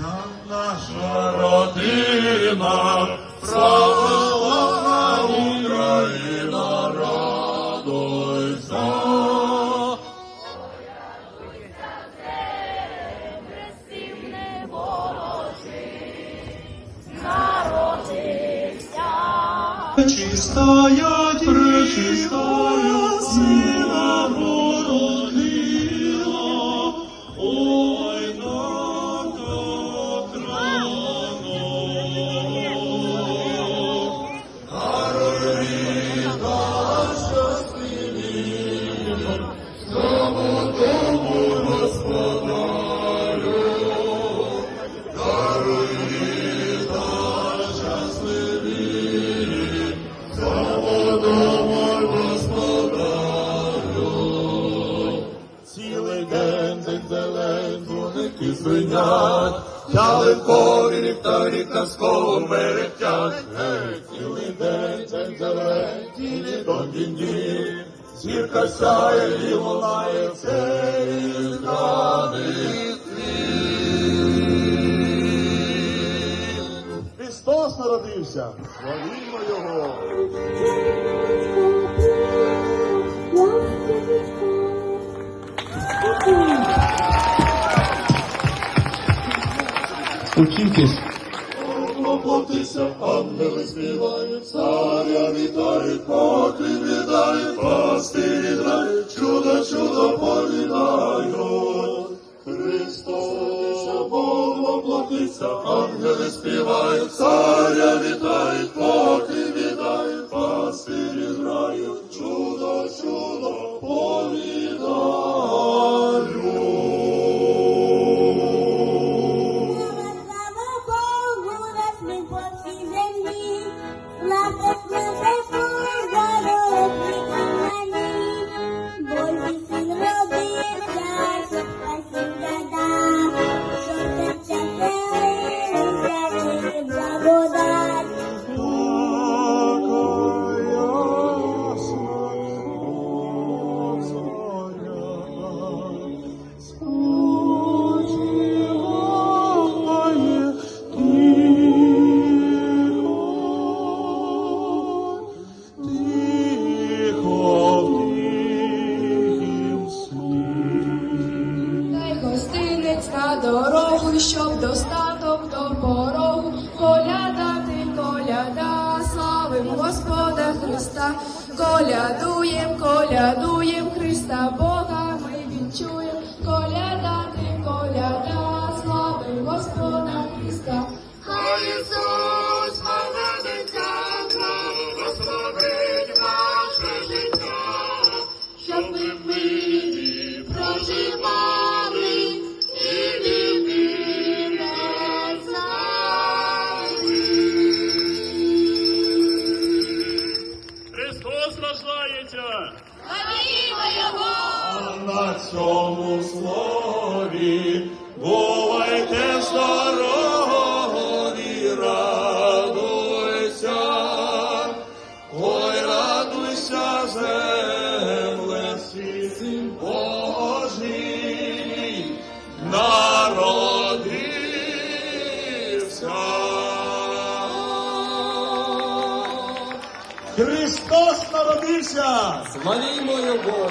Вся наша родина, православна Україна, радуйся. Сильне ворожий народився. Пречистая пречистая сила звенять, ялинкові ліхтарі казково мерехтять. Гей, цілий день день зелень, тілі до дні, зірка сяє і лунає цей різдвяний Христос народився, славімо Його! Учитесь. Поплатися, ангели співають, царя вітають, поки віддають, пастирі грають, чудо, чудо повідають. Христос, Бог воплотиться, ангели співають, царя вітають, поки гостинець на дорогу, щоб достаток до порогу. Коляда ти, коляда, славим Господа Христа. Колядуєм, колядуєм Христа Бога ми вінчуєм. Цьому слові бувайте здорові, радуйся, ой, радуйся, земле, син Божий, народився. Христос народився! Славімо Його.